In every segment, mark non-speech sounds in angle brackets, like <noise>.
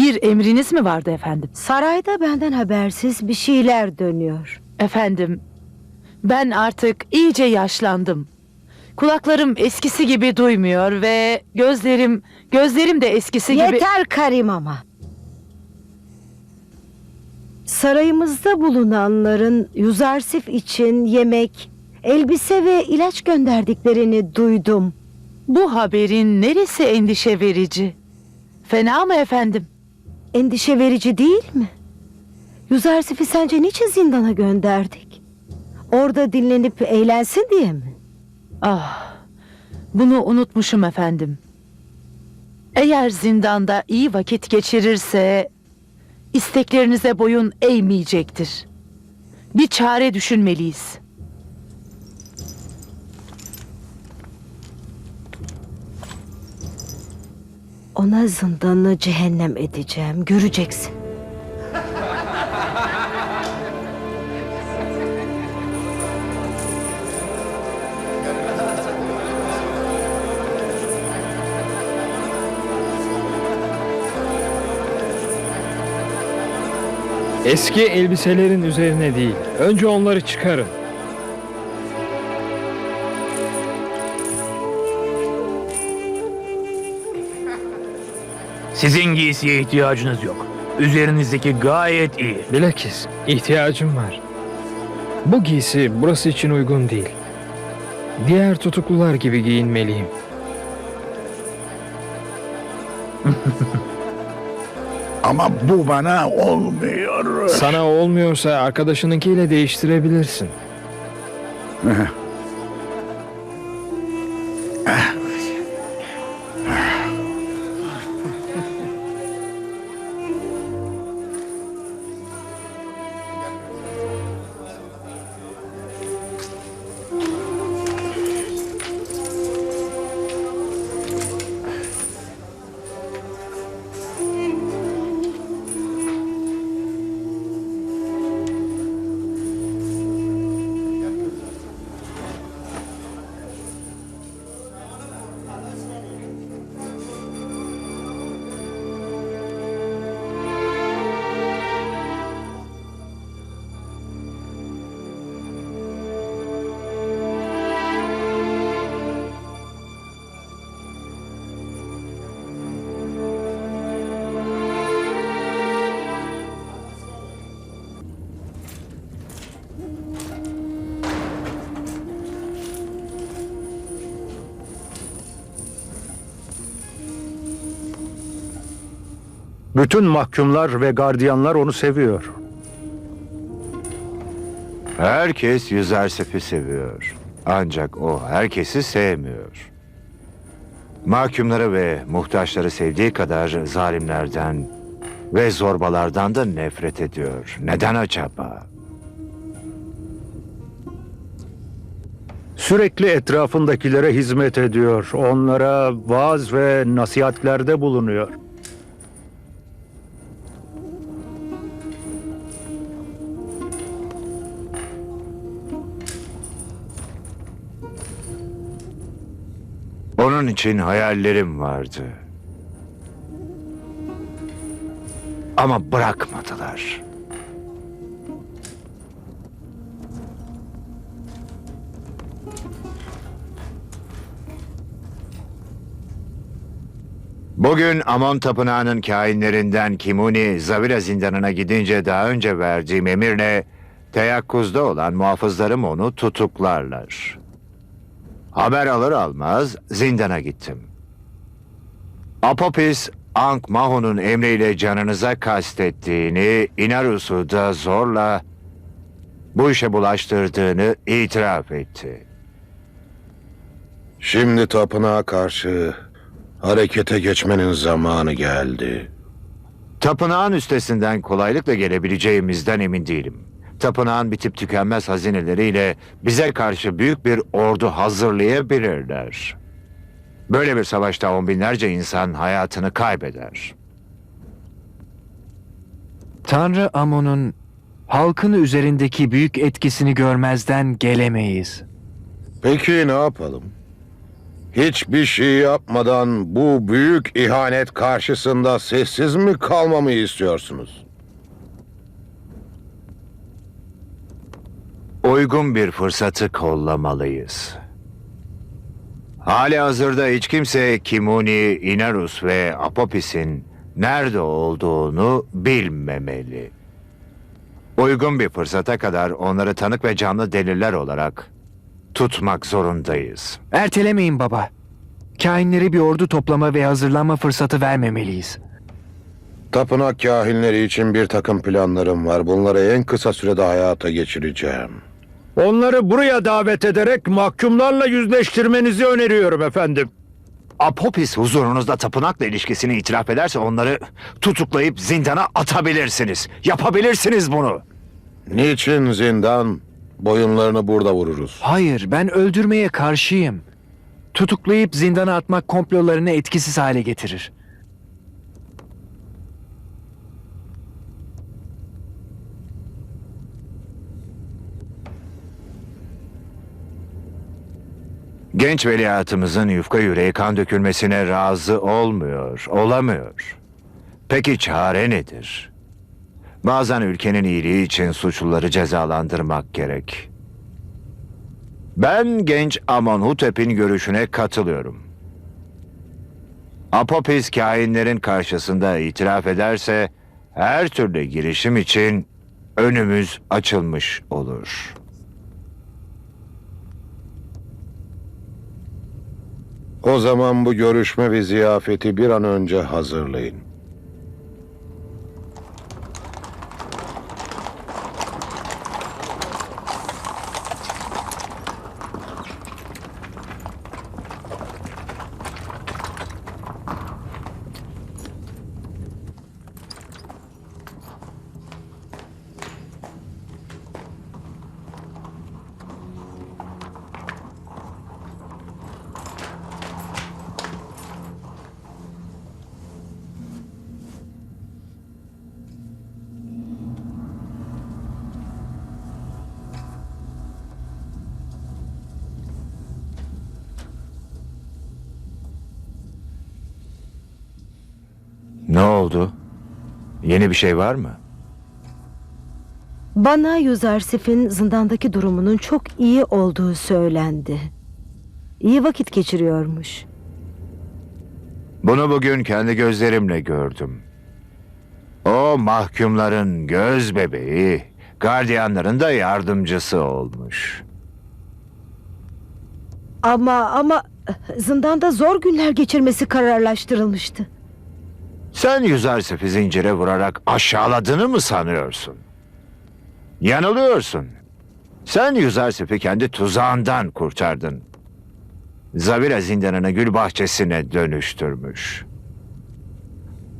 Bir emriniz mi vardı efendim? Sarayda benden habersiz bir şeyler dönüyor. Efendim, ben artık iyice yaşlandım. Kulaklarım eskisi gibi duymuyor ve gözlerim, gözlerim de eskisi gibi... Yeter Karim ama. Sarayımızda bulunanların Yuzarsif için yemek, elbise ve ilaç gönderdiklerini duydum. Bu haberin neresi endişe verici? Fena mı efendim? Endişe verici değil mi? Yuzarsif'i sence niçin zindana gönderdik? Orada dinlenip eğlensin diye mi? Ah, bunu unutmuşum efendim. Eğer zindanda iyi vakit geçirirse isteklerinize boyun eğmeyecektir. Bir çare düşünmeliyiz. Ona zindanı cehennem edeceğim, göreceksin. Eski elbiselerin üzerine değil. Önce onları çıkarın. Sizin giysiye ihtiyacınız yok. Üzerinizdeki gayet iyi. Bilakis ihtiyacım var. Bu giysi burası için uygun değil. Diğer tutuklular gibi giyinmeliyim. <laughs> Ama bu bana olmuyor. Sana olmuyorsa arkadaşınınkiyle değiştirebilirsin. <laughs> Bütün mahkumlar ve gardiyanlar onu seviyor. Herkes Yüzersef'i seviyor. Ancak o herkesi sevmiyor. Mahkumları ve muhtaçları sevdiği kadar zalimlerden ve zorbalardan da nefret ediyor. Neden acaba? Sürekli etrafındakilere hizmet ediyor. Onlara vaaz ve nasihatlerde bulunuyor. Onun için hayallerim vardı. Ama bırakmadılar. Bugün Amon Tapınağı'nın kainlerinden Kimuni Zavira zindanına gidince daha önce verdiğim emirle teyakkuzda olan muhafızlarım onu tutuklarlar. Haber alır almaz zindana gittim. Apopis Ankh Mahon'un emriyle canınıza kastettiğini, Inarus'u da zorla bu işe bulaştırdığını itiraf etti. Şimdi tapınağa karşı harekete geçmenin zamanı geldi. Tapınağın üstesinden kolaylıkla gelebileceğimizden emin değilim. Tapınağın bitip tükenmez hazineleriyle bize karşı büyük bir ordu hazırlayabilirler. Böyle bir savaşta on binlerce insan hayatını kaybeder. Tanrı Amon'un halkın üzerindeki büyük etkisini görmezden gelemeyiz. Peki ne yapalım? Hiçbir şey yapmadan bu büyük ihanet karşısında sessiz mi kalmamı istiyorsunuz? Uygun bir fırsatı kollamalıyız. Hali hazırda hiç kimse Kimuni, Inarus ve Apopis'in nerede olduğunu bilmemeli. Uygun bir fırsata kadar onları tanık ve canlı deliller olarak tutmak zorundayız. Ertelemeyin baba. Kainlere bir ordu toplama ve hazırlanma fırsatı vermemeliyiz. Tapınak kahinleri için bir takım planlarım var. Bunları en kısa sürede hayata geçireceğim. Onları buraya davet ederek mahkumlarla yüzleştirmenizi öneriyorum efendim. Apopis huzurunuzda tapınakla ilişkisini itiraf ederse onları tutuklayıp zindana atabilirsiniz. Yapabilirsiniz bunu. Niçin zindan? Boyunlarını burada vururuz. Hayır, ben öldürmeye karşıyım. Tutuklayıp zindana atmak komplolarını etkisiz hale getirir. Genç veliahtımızın yufka yüreği kan dökülmesine razı olmuyor, olamıyor. Peki çare nedir? Bazen ülkenin iyiliği için suçluları cezalandırmak gerek. Ben genç Amonhotep'in görüşüne katılıyorum. Apopis kainlerin karşısında itiraf ederse her türlü girişim için önümüz açılmış olur.'' O zaman bu görüşme ve ziyafeti bir an önce hazırlayın. Ne oldu? Yeni bir şey var mı? Bana Yüzersif'in zindandaki durumunun çok iyi olduğu söylendi. İyi vakit geçiriyormuş. Bunu bugün kendi gözlerimle gördüm. O mahkumların göz bebeği, gardiyanların da yardımcısı olmuş. Ama ama zindanda zor günler geçirmesi kararlaştırılmıştı. Sen Yüzersif'i zincire vurarak aşağıladığını mı sanıyorsun? Yanılıyorsun. Sen Yüzersif'i kendi tuzağından kurtardın. Zavira zindanını gül bahçesine dönüştürmüş.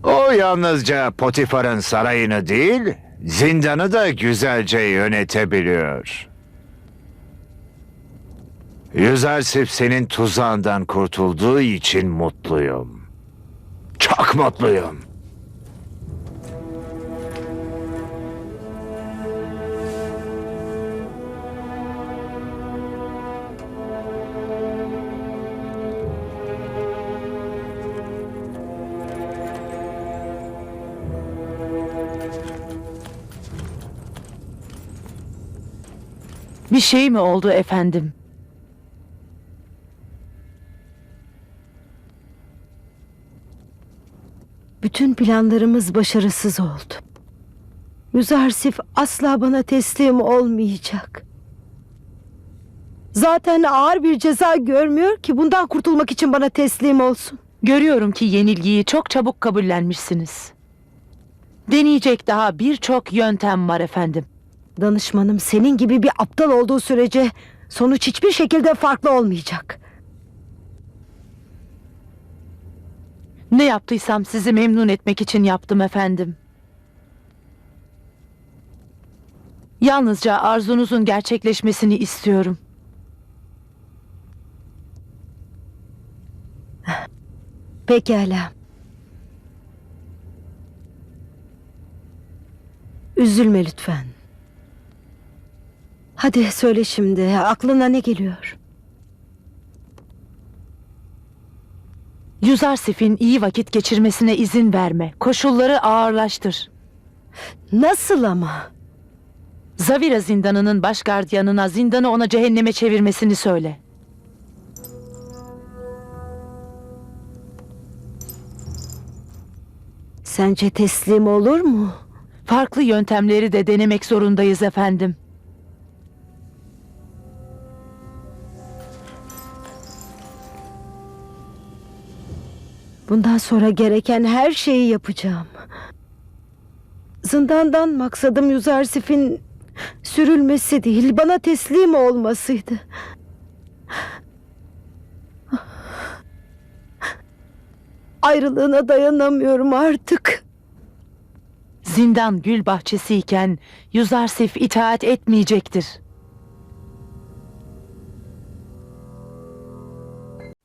O yalnızca Potifar'ın sarayını değil, zindanı da güzelce yönetebiliyor. Yüzersif senin tuzağından kurtulduğu için mutluyum. Çok mutluyum. Bir şey mi oldu efendim? Bütün planlarımız başarısız oldu. Yüzersif asla bana teslim olmayacak. Zaten ağır bir ceza görmüyor ki bundan kurtulmak için bana teslim olsun. Görüyorum ki yenilgiyi çok çabuk kabullenmişsiniz. Deneyecek daha birçok yöntem var efendim. Danışmanım senin gibi bir aptal olduğu sürece sonuç hiçbir şekilde farklı olmayacak. Ne yaptıysam sizi memnun etmek için yaptım efendim. Yalnızca arzunuzun gerçekleşmesini istiyorum. Pekala. Üzülme lütfen. Hadi söyle şimdi aklına ne geliyor? Yuzarsif'in iyi vakit geçirmesine izin verme. Koşulları ağırlaştır. Nasıl ama? Zavira zindanının baş gardiyanına zindanı ona cehenneme çevirmesini söyle. Sence teslim olur mu? Farklı yöntemleri de denemek zorundayız efendim. Bundan sonra gereken her şeyi yapacağım. Zindandan maksadım Yüzarsif'in sürülmesi değil, bana teslim olmasıydı. Ayrılığına dayanamıyorum artık. Zindan gül bahçesiyken Yuzarsif itaat etmeyecektir.